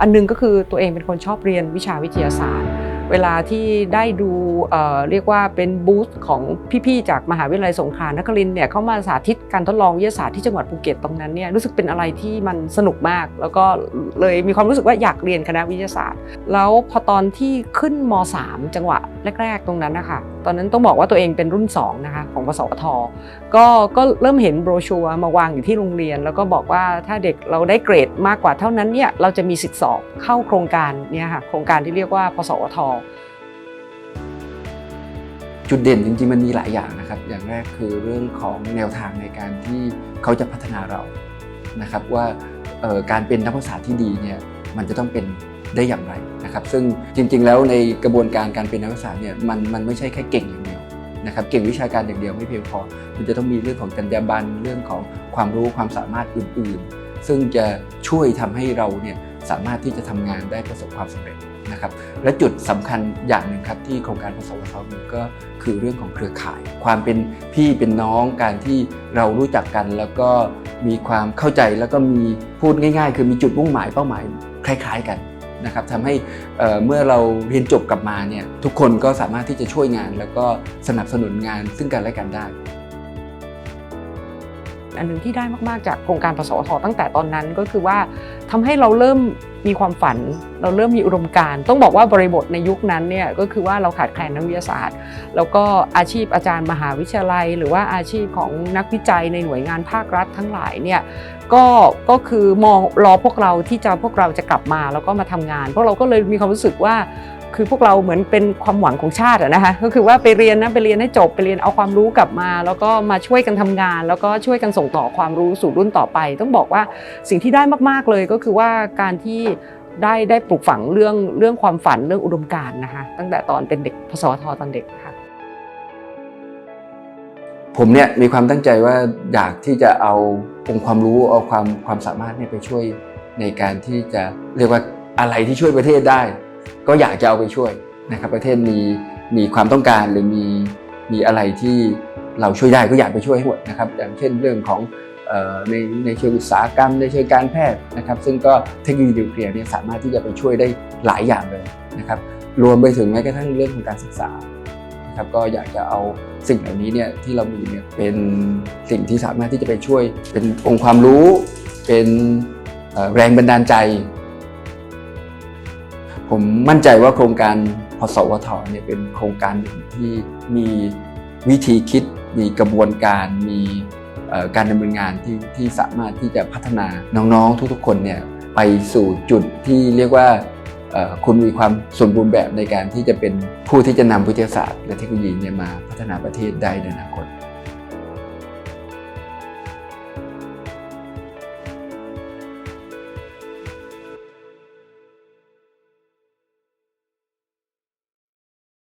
อันหนึงก็คือตัวเองเป็นคนชอบเรียนวิชาวิทยาศาสตร์ เวลาที่ได้ดูเรียกว่าเป็นบูธของพี่ๆจากมหาวิทยาลัยสงขลานครินเนี่ยเขามาสาธิตการทดลองวิทยาศาสตร์ที่จังหวัดภูเก็ตตรงนั้นเนี่ยรู้สึกเป็นอะไรที่มันสนุกมาก แล้วก็เลยมีความรู้สึกว่าอยากเรียนคณะวิทยาศาสตร์ แล้วพอตอนที่ขึ้นม 3 จังหวะแรก ๆ ตรงนั้นนะคะ ตอนนั้นต้องบอกว่าตัวเองเป็นรุ่น2นะคะของปสวทก็ก็เริ่มเห็นโบรชัวร์มาวางอยู่ที่โรงเรียน แล้วก็บอกว่าถ้าเด็กเราได้เกรดมากกว่าเท่านั้นเนี่ยเราจะมีสิทธิสอบเข้าโครงการเนี่ยค่ะโครงการที่เรียกว่าปสวทจุดเด่นจริงๆมันมีหลายอย่างนะครับ อย่างแรกคือเรื่องของแนวทางในการที่เขาจะพัฒนาเรานะครับว่าการเป็นนักภาษาที่ดีเนี่ยมันจะต้องเป็น ได้อย่างไรนะครับ ซึ่งจริงๆ แล้วในกระบวนการการเป็นนักภาษาเนี่ยมันมันไม่ใช่แค่เก่งอย่างเดียวนะครับ เก่งวิชาการอย่างเดียวไม่เพียงพอมันจะต้องมีเรื่องของจรรยาบรรณเรื่องของความรู้ความสามารถอื่นๆ ซึ่งจะช่วยทำให้เราเนี่ยสามารถที่จะทำงานได้ประสบความสำเร็จนะครับ และจุดสำคัญอย่างหนึ่งครับที่โครงการพสวทมีก็คือเรื่องของเครือข่าย ความเป็นพี่เป็นน้องการที่เรารู้จักกัน แล้วก็มีความเข้าใจแล้วก็มีพูดง่าย ๆ คือมีจุดมุ่งหมายเป้าหมายคล้าย ๆ กัน นะครับทำให้เมื่อเราเรียนจบกลับมาเนี่ยทุกคนก็สามารถที่จะช่วยงาน แล้วก็สนับสนุนงานซึ่งกันและกันได้ อันหนึ่งที่ได้มากๆจากโครงการปสทตั้งแต่ตอนนั้นก็คือว่าทำให้เราเริ่มมีความฝัน เราเริ่มมีอุดมการณ์ต้องบอกว่าบริบทในยุคนั้นเนี่ยก็คือว่าเราขาดแคลนนักวิทยาศาสตร์ แล้วก็อาชีพอาจารย์มหาวิทยาลัย หรือว่าอาชีพของนักวิจัยในหน่วยงานภาครัฐทั้งหลายเนี่ยก็ก็คือมองรอพวกเราที่จะพวกเราจะกลับมาแล้วก็มาทำงานพวกเราก็เลยมีความรู้สึกว่า คือพวกเราเหมือนเป็นความหวังของชาตินะคะก็คือว่าไปเรียนนะไปเรียนให้จบไปเรียนเอาความรู้กลับมา แล้วก็มาช่วยกันทำงาน แล้วก็ช่วยกันส่งต่อความรู้สู่รุ่นต่อไป ต้องบอกว่าสิ่งที่ได้มากๆเลยก็คือว่าการที่ได้ได้ปลูกฝังเรื่องเรื่องความฝันเรื่องอุดมการณ์นะคะตั้งแต่ตอนเป็นเด็กพสวทตอนเด็กค่ะผมเนี่ยมีความตั้งใจว่าอยากที่จะเอาองค์ความรู้เอาความความสามารถเนี่ยไปช่วยในการที่จะเรียกว่าอะไรที่ช่วยประเทศได้ ก็อยากจะเอาไปช่วยนะครับประเทศมีมีความต้องการหรือมีมีอะไรที่เราช่วยได้ก็อยากไปช่วยให้หมดนะครับอย่างเช่นเรื่องของในในเชิงอุตสาหกรรม ในเชิงการแพทย์นะครับ ซึ่งก็เทคโนโลยีนิวเคลียร์เนี่ยสามารถที่จะไปช่วยได้หลายอย่างเลยนะครับรวมไปถึงแม้กระทั่งเรื่องของการศึกษานะครับก็อยากจะเอาสิ่งเหล่านี้เนี่ยที่เรามีเนี่ยเป็นสิ่งที่สามารถที่จะไปช่วยเป็นองค์ความรู้ เป็นแรงบันดาลใจ ผมมั่นใจว่าโครงการพสวทเนี่ยเป็นโครงการหนึ่งที่มีวิธีคิด มีกระบวนการ มีการดำเนินงานที่ที่สามารถที่จะพัฒนาน้องๆ ทุกๆ คนเนี่ยไปสู่จุดที่เรียกว่าคุณมีความสมบูรณ์แบบในการที่จะเป็นผู้ที่จะนำวิทยาศาสตร์ และเทคโนโลยีเนี่ยมาพัฒนาประเทศได้ในอนาคต